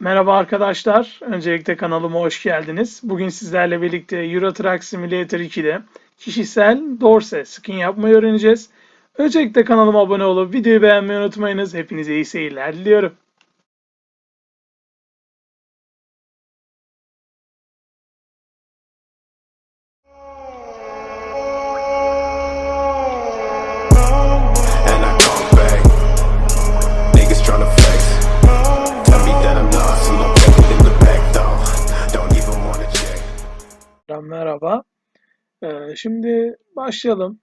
Merhaba arkadaşlar. Öncelikle kanalıma hoş geldiniz. Bugün sizlerle birlikte Euro Truck Simulator 2'de kişisel dorse skin yapmayı öğreneceğiz. Öncelikle kanalıma abone olup videoyu beğenmeyi unutmayınız. Hepinize iyi seyirler diliyorum. Merhaba. Ee, şimdi başlayalım.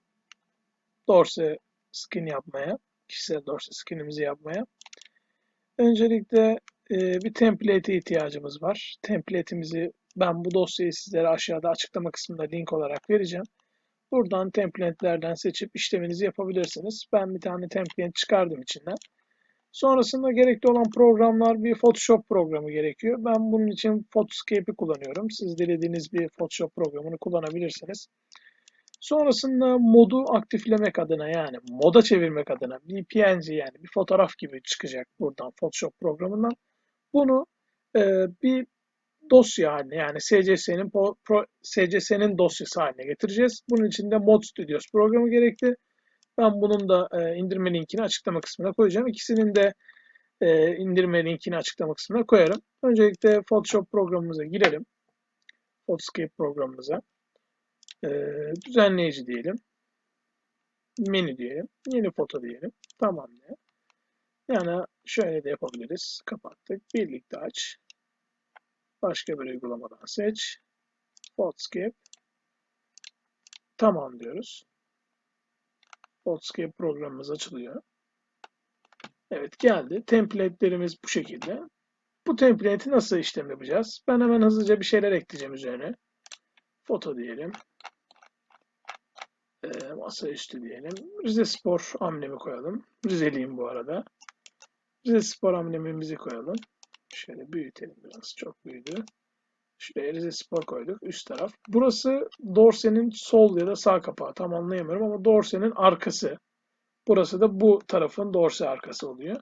Dorse skin yapmaya. Kişisel dorse skinimizi yapmaya. Öncelikle e, bir template'e ihtiyacımız var. Template'imizi ben bu dosyayı sizlere aşağıda açıklama kısmında link olarak vereceğim. Buradan template'lerden seçip işleminizi yapabilirsiniz. Ben bir tane template çıkardım içinden. Sonrasında gerekli olan programlar bir Photoshop programı gerekiyor. Ben bunun için Photoscape'i kullanıyorum. Siz dilediğiniz bir Photoshop programını kullanabilirsiniz. Sonrasında modu aktiflemek adına yani moda çevirmek adına bir PNG yani bir fotoğraf gibi çıkacak buradan Photoshop programından. Bunu e, bir dosya haline yani SCS'nin SCS'nin dosyası haline getireceğiz. Bunun için de Mod Studios programı gerekli. Ben bunun da e, indirme linkini açıklama kısmına koyacağım. İkisinin de e, indirme linkini açıklama kısmına koyarım. Öncelikle Photoshop programımıza girelim. Photoscape programımıza. E, düzenleyici diyelim. Menü diyelim. Yeni foto diyelim. Tamam diye. Yani şöyle de yapabiliriz. Kapattık. Birlikte aç. Başka bir uygulamadan seç. Photoscape. Tamam diyoruz. Photoscape programımız açılıyor. Evet geldi. Template'lerimiz bu şekilde. Bu template'i nasıl işlem yapacağız? Ben hemen hızlıca bir şeyler ekleyeceğim üzerine. Foto diyelim. E, masaüstü diyelim. Rize Spor amblemi koyalım. Rizeliyim bu arada. Rize Spor amblemimizi koyalım. Şöyle büyütelim biraz. Çok büyüdü. Şuraya Rize Spor koyduk. Üst taraf. Burası dorsenin sol ya da sağ kapağı. Tam anlayamıyorum ama dorsenin arkası. Burası da bu tarafın dorse arkası oluyor.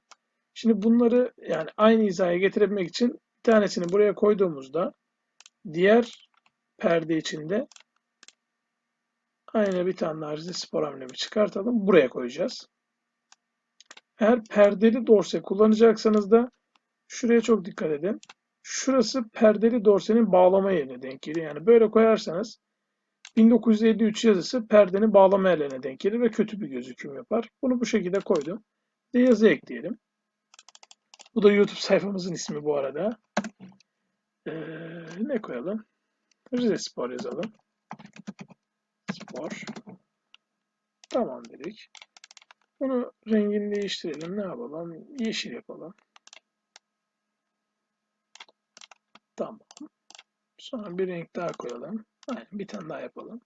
Şimdi bunları yani aynı hizaya getirebilmek için bir tanesini buraya koyduğumuzda diğer perde içinde aynı bir tane daha Rize Spor amblemi çıkartalım. Buraya koyacağız. Eğer perdeli dorse kullanacaksanız da şuraya çok dikkat edin. Şurası perdeli dorsenin bağlama yerine denk geliyor. Yani böyle koyarsanız 1953 yazısı perdenin bağlama yerlerine denk gelir ve kötü bir gözüküm yapar. Bunu bu şekilde koydum. Bir yazı ekleyelim. Bu da YouTube sayfamızın ismi bu arada. Ee, ne koyalım? Rize Spor yazalım. Spor. Tamam dedik. Bunu rengini değiştirelim. Ne yapalım? Yeşil yapalım. Tamam. Sonra bir renk daha koyalım. Aynen bir tane daha yapalım.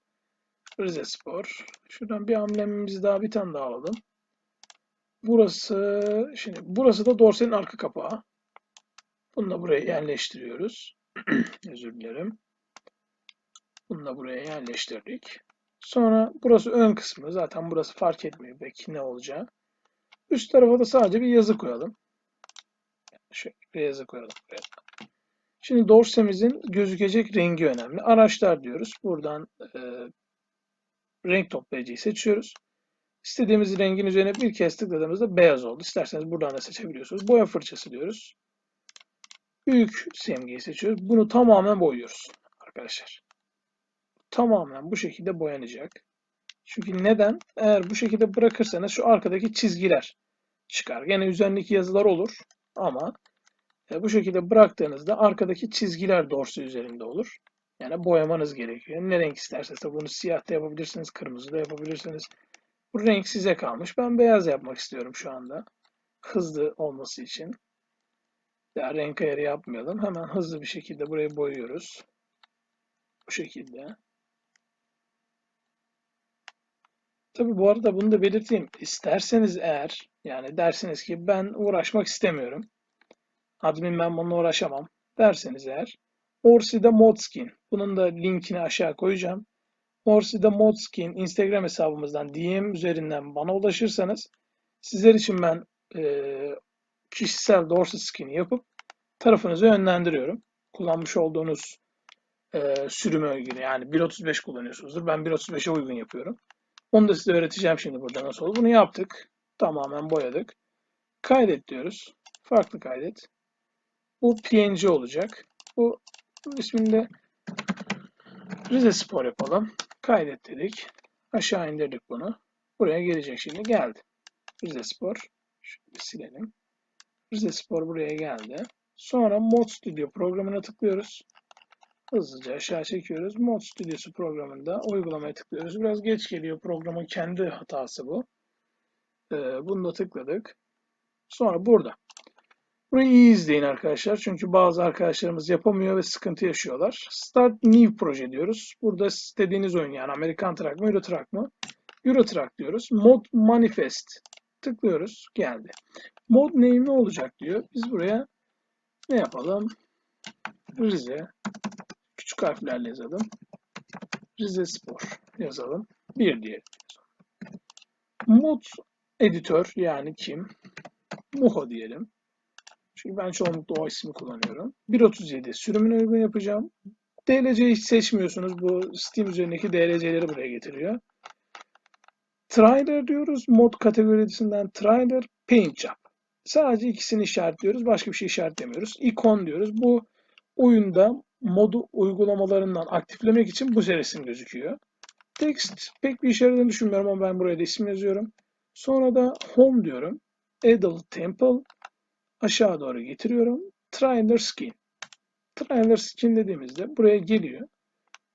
Rize Spor. Şuradan bir amblemimizi daha bir tane daha alalım. Burası şimdi burası da dorsenin arka kapağı. Bunu da buraya yerleştiriyoruz. Özür dilerim. Bunu da buraya yerleştirdik. Sonra burası ön kısmı. Zaten burası fark etmiyor belki ne olacağı. Üst tarafa da sadece bir yazı koyalım. Şöyle bir yazı koyalım. Buraya. Şimdi dorsemizin gözükecek rengi önemli. Araçlar diyoruz. Buradan e, renk toplayıcıyı seçiyoruz. İstediğimiz rengin üzerine bir kez tıkladığımızda beyaz oldu. İsterseniz buradan da seçebiliyorsunuz. Boya fırçası diyoruz. Büyük simgeyi seçiyoruz. Bunu tamamen boyuyoruz arkadaşlar. Tamamen bu şekilde boyanacak. Çünkü neden? Eğer bu şekilde bırakırsanız şu arkadaki çizgiler çıkar. Yine üzerindeki yazılar olur ama e, bu şekilde bıraktığınızda arkadaki çizgiler dorsi üzerinde olur. Yani boyamanız gerekiyor. Ne renk isterseniz bunu siyah da yapabilirsiniz, kırmızı da yapabilirsiniz. Bu renk size kalmış. Ben beyaz yapmak istiyorum şu anda. Hızlı olması için. Ya renk ayarı yapmayalım. Hemen hızlı bir şekilde burayı boyuyoruz. Bu şekilde. Tabi bu arada bunu da belirteyim. İsterseniz eğer yani dersiniz ki ben uğraşmak istemiyorum. Admin ben bununla uğraşamam derseniz eğer Orsi'de Modskin. Bunun da linkini aşağı koyacağım. Orsi'de Modskin Instagram hesabımızdan DM üzerinden bana ulaşırsanız sizler için ben e, kişisel dorsi skin'i yapıp tarafınızı yönlendiriyorum. Kullanmış olduğunuz e, sürümü ilgili yani 1.35 kullanıyorsunuzdur. Ben 1.35'e uygun yapıyorum. Onu da size öğreteceğim şimdi burada nasıl olur. Bunu yaptık. Tamamen boyadık. Kaydet diyoruz. Farklı kaydet. Bu PNG olacak. Bu, isminde Rize Spor yapalım. Kaydet dedik. Aşağı indirdik bunu. Buraya gelecek şimdi. Geldi. Rize Spor. Şöyle silelim. Rize Spor buraya geldi. Sonra Mod Studio programına tıklıyoruz. Hızlıca aşağı çekiyoruz. Mod Studio'su programında uygulamaya tıklıyoruz. Biraz geç geliyor. Programın kendi hatası bu. Ee, bunu da tıkladık. Sonra burada. Burayı iyi izleyin arkadaşlar. Çünkü bazı arkadaşlarımız yapamıyor ve sıkıntı yaşıyorlar. Start New Proje diyoruz. Burada istediğiniz oyun yani Amerikan Truck mı Euro Truck mı? Euro Truck diyoruz. Mod Manifest. Tıklıyoruz. Geldi. Mod name ne olacak diyor. Biz buraya ne yapalım? Rize. Küçük harflerle yazalım. Rize Spor yazalım. Bir diye. Mod editör yani kim? Muho diyelim. Çünkü ben çoğunlukla o ismi kullanıyorum. 1.37 sürümüne uygun yapacağım. DLC'yi hiç seçmiyorsunuz. Bu Steam üzerindeki DLC'leri buraya getiriyor. Trailer diyoruz. Mod kategorisinden Trailer, Paint Job. Sadece ikisini işaretliyoruz. Başka bir şey işaretlemiyoruz. İkon diyoruz. Bu oyunda modu uygulamalarından aktiflemek için bu resim gözüküyor. Text pek bir işe düşünmüyorum ama ben buraya da isim yazıyorum. Sonra da Home diyorum. Adult Temple aşağı doğru getiriyorum. Trailer Skin. Trailer Skin dediğimizde buraya geliyor.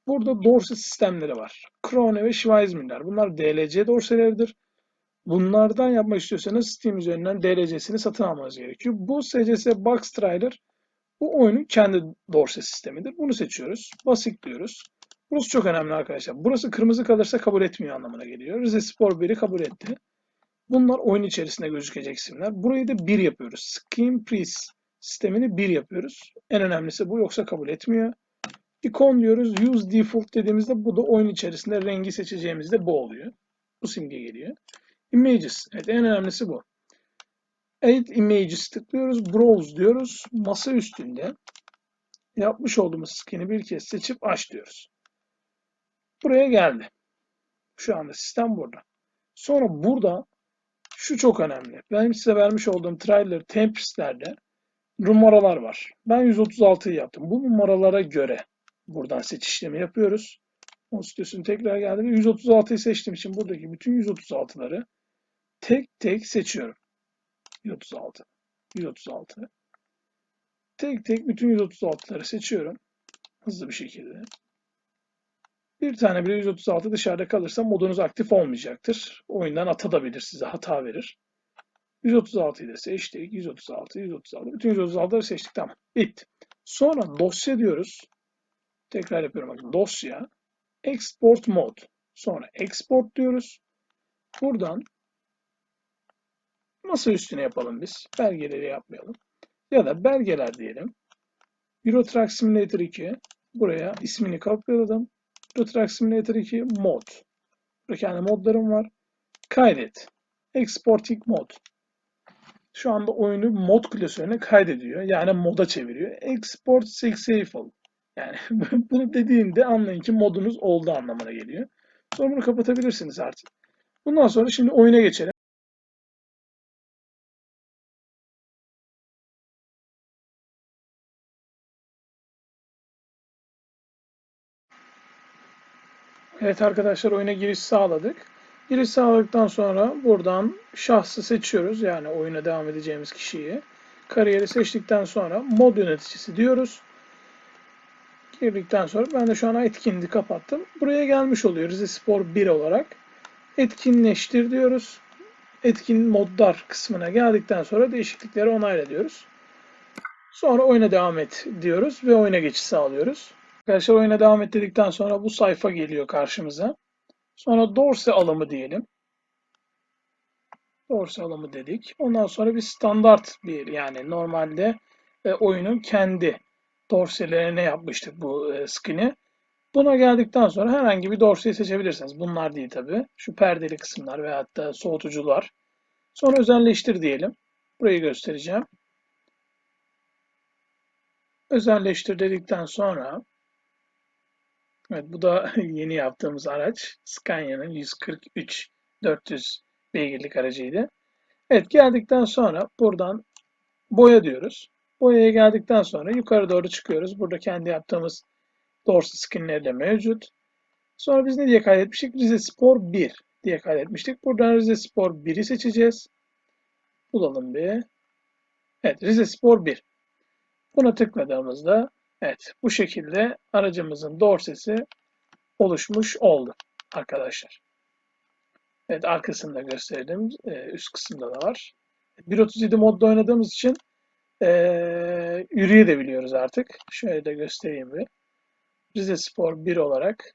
Burada dorse sistemleri var. Krone ve Schweizmiller. Bunlar DLC dorseleridir. Bunlardan yapmak istiyorsanız Steam üzerinden DLC'sini satın almanız gerekiyor. Bu SCS Box Trailer bu oyunun kendi dorse sistemidir. Bunu seçiyoruz. Basit diyoruz. Burası çok önemli arkadaşlar. Burası kırmızı kalırsa kabul etmiyor anlamına geliyor. Rize Spor 1'i kabul etti. Bunlar oyun içerisinde gözükecek isimler. Burayı da 1 yapıyoruz. Scheme Priest sistemini 1 yapıyoruz. En önemlisi bu yoksa kabul etmiyor. Icon diyoruz. Use Default dediğimizde bu da oyun içerisinde rengi seçeceğimizde bu oluyor. Bu simge geliyor. Images. Evet en önemlisi bu. Add Images tıklıyoruz. Browse diyoruz. Masa üstünde yapmış olduğumuz skin'i bir kez seçip aç diyoruz. Buraya geldi. Şu anda sistem burada. Sonra burada şu çok önemli. Benim size vermiş olduğum trailer Tempest'lerde numaralar var. Ben 136'yı yaptım. Bu numaralara göre buradan seçiş işlemi yapıyoruz. Konstitüsyon tekrar geldi ve 136'yı seçtiğim için buradaki bütün 136'ları tek tek seçiyorum. 136, 136. Tek tek bütün 136'ları seçiyorum. Hızlı bir şekilde. Bir tane bile 136 dışarıda kalırsa modunuz aktif olmayacaktır. Oyundan atabilir size hata verir. 136'yı da seçtik. 136, 136. Bütün 136'ları seçtik. Tamam. Bitti. Sonra dosya diyoruz. Tekrar yapıyorum bakın. Dosya. Export mod. Sonra export diyoruz. Buradan masa üstüne yapalım biz. Belgeleri yapmayalım. Ya da belgeler diyelim. Euro Truck Simulator 2. Buraya ismini kopyaladım. Euro Truck Simulator 2 mod. Kendi modlarım var. Kaydet. Exporting mod. Şu anda oyunu mod klasörüne kaydediyor. Yani moda çeviriyor. Export successful. Yani bunu dediğinde anlayın ki modunuz oldu anlamına geliyor. Sonra bunu kapatabilirsiniz artık. Bundan sonra şimdi oyuna geçelim. Evet arkadaşlar oyuna giriş sağladık. Giriş sağladıktan sonra buradan şahsı seçiyoruz. Yani oyuna devam edeceğimiz kişiyi. Kariyeri seçtikten sonra mod yöneticisi diyoruz. Girdikten sonra ben de şu an etkinliği kapattım. Buraya gelmiş oluyor Rize Spor 1 olarak. Etkinleştir diyoruz. Etkin modlar kısmına geldikten sonra değişiklikleri onayla diyoruz. Sonra oyuna devam et diyoruz ve oyuna geçiş sağlıyoruz. Arkadaşlar oyuna devam et sonra bu sayfa geliyor karşımıza. Sonra dorse alımı diyelim. Dorse alımı dedik. Ondan sonra bir standart bir yani normalde e, oyunun kendi dorselerine yapmıştık bu e, skin'i. Buna geldikten sonra herhangi bir dorseyi seçebilirsiniz. Bunlar değil tabi. Şu perdeli kısımlar ve hatta soğutucular. Sonra özelleştir diyelim. Burayı göstereceğim. özelleştir dedikten sonra evet bu da yeni yaptığımız araç Scania'nın 143 400 beygirlik aracıydı. Evet geldikten sonra buradan boya diyoruz. Boyaya geldikten sonra yukarı doğru çıkıyoruz. Burada kendi yaptığımız dorsi skinleri de mevcut. Sonra biz ne diye kaydetmiştik? Rize Spor 1 diye kaydetmiştik. Buradan Rize Spor 1'i seçeceğiz. Bulalım bir. Evet Rize Spor 1. Buna tıkladığımızda evet bu şekilde aracımızın dorsesi oluşmuş oldu arkadaşlar. Evet arkasını da gösterdim. Ee, üst kısımda da var. 1.37 modda oynadığımız için ee, yürüyebiliyoruz artık. Şöyle de göstereyim bir. Rize Spor 1 olarak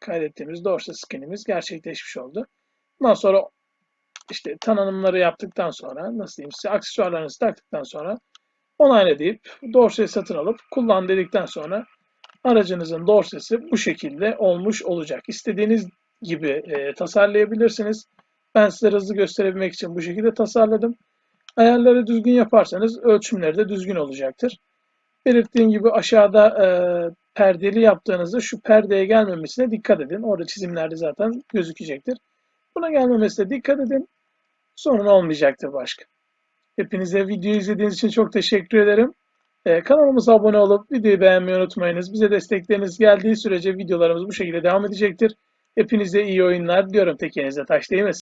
kaydettiğimiz dorse skinimiz gerçekleşmiş oldu. Bundan sonra işte tanımları yaptıktan sonra nasıl diyeyim size aksesuarlarınızı taktıktan sonra onayla deyip dorseyi satın alıp kullan dedikten sonra aracınızın dorsesi bu şekilde olmuş olacak. İstediğiniz gibi e, tasarlayabilirsiniz. Ben size hızlı gösterebilmek için bu şekilde tasarladım. Ayarları düzgün yaparsanız ölçümleri de düzgün olacaktır. Belirttiğim gibi aşağıda e, perdeli yaptığınızda şu perdeye gelmemesine dikkat edin. Orada çizimlerde zaten gözükecektir. Buna gelmemesine dikkat edin. Sorun olmayacaktır başka. Hepinize videoyu izlediğiniz için çok teşekkür ederim. Ee, kanalımıza abone olup videoyu beğenmeyi unutmayınız. Bize destekleriniz geldiği sürece videolarımız bu şekilde devam edecektir. Hepinize iyi oyunlar diliyorum. Tekerinize taş değmesin.